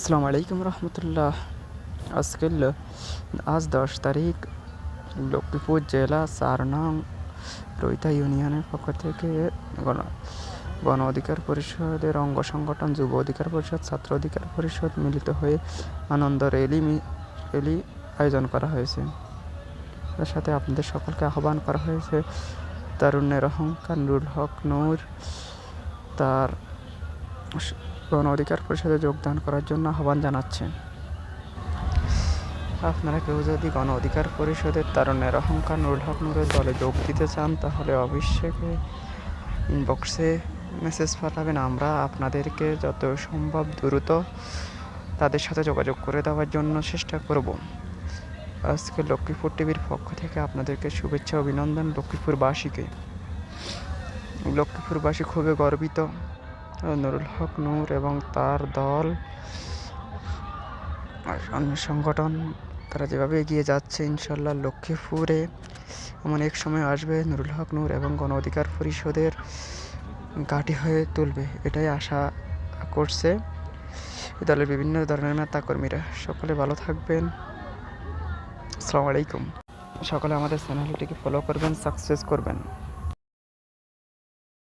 আসসালামু আলাইকুম রহমতুল্লাহ। আজকে আজ দশ তারিখ, লক্ষ্মীপুর জেলা চার নং রৈতা ইউনিয়নের পক্ষ থেকে গণ গণ অধিকার পরিষদের অঙ্গ সংগঠন, যুব অধিকার পরিষদ, ছাত্র অধিকার পরিষদ মিলিত হয়ে আনন্দ র্যালি মি- র্যালি আয়োজন করা হয়েছে। তার সাথে আপনাদের সকলকে আহ্বান করা হয়েছে তারুণ্যের অহংকার, নুরুল হক, নূর, তার গণ অধিকার পরিষদে যোগদান করার জন্য আহ্বান জানাচ্ছেন। আপনারা কেউ যদি গণ অধিকার পরিষদের তারুণ্যের অহংকার নুরুল হক নূরের দলে যোগ দিতে চান, তাহলে অবশ্যই ইনবক্সে মেসেজ পাঠাবেন। আমরা আপনাদেরকে যত সম্ভব দ্রুত তাদের সাথে যোগাযোগ করে দেওয়ার জন্য চেষ্টা করব। আজকে লক্ষ্মীপুর টিভির পক্ষ থেকে আপনাদেরকে শুভেচ্ছা, অভিনন্দন লক্ষ্মীপুরবাসীকে। লক্ষ্মীপুরবাসী খুবই গর্বিত নুরুল হক নূর এবং তার দল অন্য সংগঠন, তারা যেভাবে এগিয়ে যাচ্ছে ইনশাল্লাহ লক্ষ্মীপুরে এমন এক সময় আসবে নুরুল হক নূর এবং গণ অধিকার পরিষদের ঘাঁটি হয়ে তুলবে, এটাই আশা করছে এই দলের বিভিন্ন ধরনের নেতা কর্মীরা সকলে ভালো থাকবেন। আসসালামু আলাইকুম। সকলে আমাদের চ্যানেলটিকে ফলো করবেন সাকসেস করবেন।